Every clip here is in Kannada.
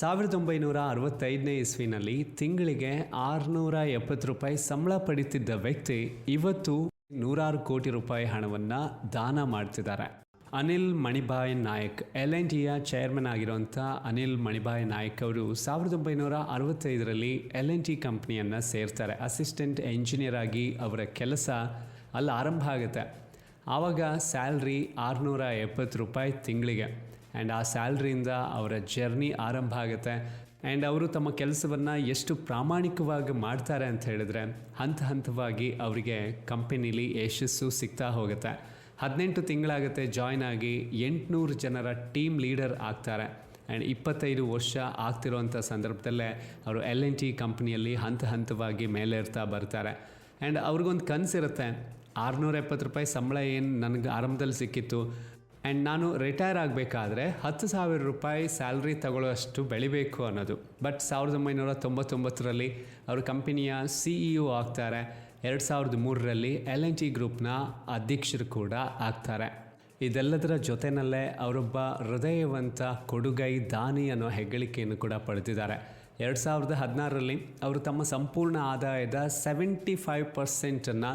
ಸಾವಿರದ ಒಂಬೈನೂರ ಅರವತ್ತೈದನೇ ಇಸ್ವಿನಲ್ಲಿ ತಿಂಗಳಿಗೆ ಆರುನೂರ ಎಪ್ಪತ್ತು ರೂಪಾಯಿ ಸಂಬಳ ಪಡೀತಿದ್ದ ವ್ಯಕ್ತಿ ಇವತ್ತು ನೂರಾರು ಕೋಟಿ ರೂಪಾಯಿ ಹಣವನ್ನು ದಾನ ಮಾಡ್ತಿದ್ದಾರೆ. ಅನಿಲ್ ಮಣಿಬಾಯ್ ನಾಯಕ್, ಎಲ್ ಎನ್ ಟಿಯ ಚೇರ್ಮನ್ ಆಗಿರುವಂಥ ಅನಿಲ್ ಮಣಿಬಾಯ್ ನಾಯಕ್ ಅವರು ಸಾವಿರದ ಒಂಬೈನೂರ ಅರವತ್ತೈದರಲ್ಲಿ ಎಲ್ ಎನ್ ಟಿ ಕಂಪ್ನಿಯನ್ನು ಸೇರ್ತಾರೆ. ಅಸಿಸ್ಟೆಂಟ್ ಎಂಜಿನಿಯರ್ ಆಗಿ ಅವರ ಕೆಲಸ ಅಲ್ಲಿ ಆರಂಭ ಆಗುತ್ತೆ. ಆವಾಗ ಸ್ಯಾಲ್ರಿ ಆರುನೂರ ಎಪ್ಪತ್ತು ರೂಪಾಯಿ ತಿಂಗಳಿಗೆ. ಆ್ಯಂಡ್ ಆ ಸ್ಯಾಲ್ರಿಯಿಂದ ಅವರ ಜರ್ನಿ ಆರಂಭ ಆಗುತ್ತೆ. ಆ್ಯಂಡ್ ಅವರು ತಮ್ಮ ಕೆಲಸವನ್ನು ಎಷ್ಟು ಪ್ರಾಮಾಣಿಕವಾಗಿ ಮಾಡ್ತಾರೆ ಅಂತ ಹೇಳಿದ್ರೆ, ಹಂತ ಹಂತವಾಗಿ ಅವರಿಗೆ ಕಂಪನಿಲಿ ಯಶಸ್ಸು ಸಿಗ್ತಾ ಹೋಗುತ್ತೆ. ಹದಿನೆಂಟು ತಿಂಗಳಾಗುತ್ತೆ ಜಾಯ್ನ್ ಆಗಿ ಎಂಟುನೂರು ಜನರ ಟೀಮ್ ಲೀಡರ್ ಆಗ್ತಾರೆ. ಆ್ಯಂಡ್ ಇಪ್ಪತ್ತೈದು ವರ್ಷ ಆಗ್ತಿರೋವಂಥ ಸಂದರ್ಭದಲ್ಲೇ ಅವರು ಎಲ್ ಎನ್ ಟಿ ಕಂಪ್ನಿಯಲ್ಲಿ ಹಂತ ಹಂತವಾಗಿ ಮೇಲೇರ್ತಾ ಬರ್ತಾರೆ. ಆ್ಯಂಡ್ ಅವ್ರಿಗೊಂದು ಕನಸಿರುತ್ತೆ, ಆರುನೂರ ಎಪ್ಪತ್ತು ರೂಪಾಯಿ ಸಂಬಳ ಏನು ನನಗೆ ಆರಂಭದಲ್ಲಿ ಸಿಕ್ಕಿತ್ತು ಆ್ಯಂಡ್ ನಾನು ರಿಟೈರ್ ಆಗಬೇಕಾದ್ರೆ ಹತ್ತು ಸಾವಿರ ರೂಪಾಯಿ ಸ್ಯಾಲ್ರಿ ತಗೊಳ್ಳೋಷ್ಟು ಬೆಳಿಬೇಕು ಅನ್ನೋದು. ಬಟ್ ಸಾವಿರದ ಒಂಬೈನೂರ ತೊಂಬತ್ತೊಂಬತ್ತರಲ್ಲಿ ಅವರು ಕಂಪನಿಯ ಸಿ ಇ ಒ ಆಗ್ತಾರೆ. ಎರಡು ಸಾವಿರದ ಮೂರರಲ್ಲಿ ಎಲ್ ಎನ್ ಟಿ ಗ್ರೂಪ್ನ ಅಧ್ಯಕ್ಷರು ಕೂಡ ಆಗ್ತಾರೆ. ಇದೆಲ್ಲದರ ಜೊತೆಯಲ್ಲೇ ಅವರೊಬ್ಬ ಹೃದಯವಂತ ಕೊಡುಗೈ ದಾನಿ ಅನ್ನೋ ಹೆಗ್ಗಳಿಕೆಯನ್ನು ಕೂಡ ಪಡೆದಿದ್ದಾರೆ. ಎರಡು ಸಾವಿರದ ಹದಿನಾರರಲ್ಲಿ ಅವರು ತಮ್ಮ ಸಂಪೂರ್ಣ ಆದಾಯದ ಸೆವೆಂಟಿ ಫೈವ್ ಪರ್ಸೆಂಟನ್ನು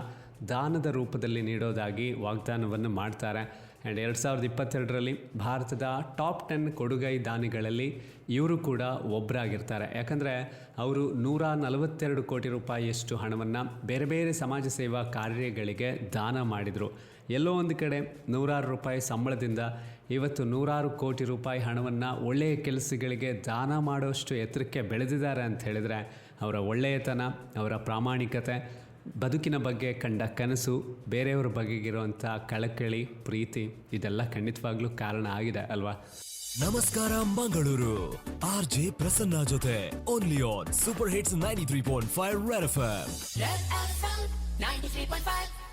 ದಾನದ ರೂಪದಲ್ಲಿ ನೀಡೋದಾಗಿ ವಾಗ್ದಾನವನ್ನು ಮಾಡ್ತಾರೆ. ಆ್ಯಂಡ್ ಎರಡು ಸಾವಿರದ ಇಪ್ಪತ್ತೆರಡರಲ್ಲಿ ಭಾರತದ ಟಾಪ್ ಟೆನ್ ಕೊಡುಗೈ ದಾನಿಗಳಲ್ಲಿ ಇವರು ಕೂಡ ಒಬ್ಬರಾಗಿರ್ತಾರೆ ಯಾಕಂದರೆ ಅವರು ನೂರ ನಲವತ್ತೆರಡು ಕೋಟಿ ರೂಪಾಯಿಯಷ್ಟು ಹಣವನ್ನು ಬೇರೆ ಬೇರೆ ಸಮಾಜ ಸೇವಾ ಕಾರ್ಯಗಳಿಗೆ ದಾನ ಮಾಡಿದರು. ಎಲ್ಲೋ ಒಂದು ಕಡೆ ನೂರಾರು ರೂಪಾಯಿ ಸಂಬಳದಿಂದ ಇವತ್ತು ನೂರಾರು ಕೋಟಿ ರೂಪಾಯಿ ಹಣವನ್ನು ಒಳ್ಳೆಯ ಕೆಲಸಗಳಿಗೆ ದಾನ ಮಾಡೋಷ್ಟು ಎತ್ತರಕ್ಕೆ ಬೆಳೆದಿದ್ದಾರೆ ಅಂತ ಹೇಳಿದರೆ ಅವರ ಒಳ್ಳೆಯತನ, ಅವರ ಪ್ರಾಮಾಣಿಕತೆ ಬದುಕಿನ ಬಗ್ಗೆ ಕಂಡ ಕನಸು ಬೇರೆಯವ್ರ ಬಗೆಗಿರುವಂಥ ಕಳಕಳಿ ಪ್ರೀತಿ ಇದೆಲ್ಲ ಖಂಡಿತವಾಗ್ಲೂ ಕಾರಣ ಆಗಿದೆ ಅಲ್ವಾ? ನಮಸ್ಕಾರ ಮಂಗಳೂರು. ಆರ್ ಜೆ ಪ್ರಸನ್ನ ಜೊತೆ only on super hits ninety three point five Red F Red FM 93.5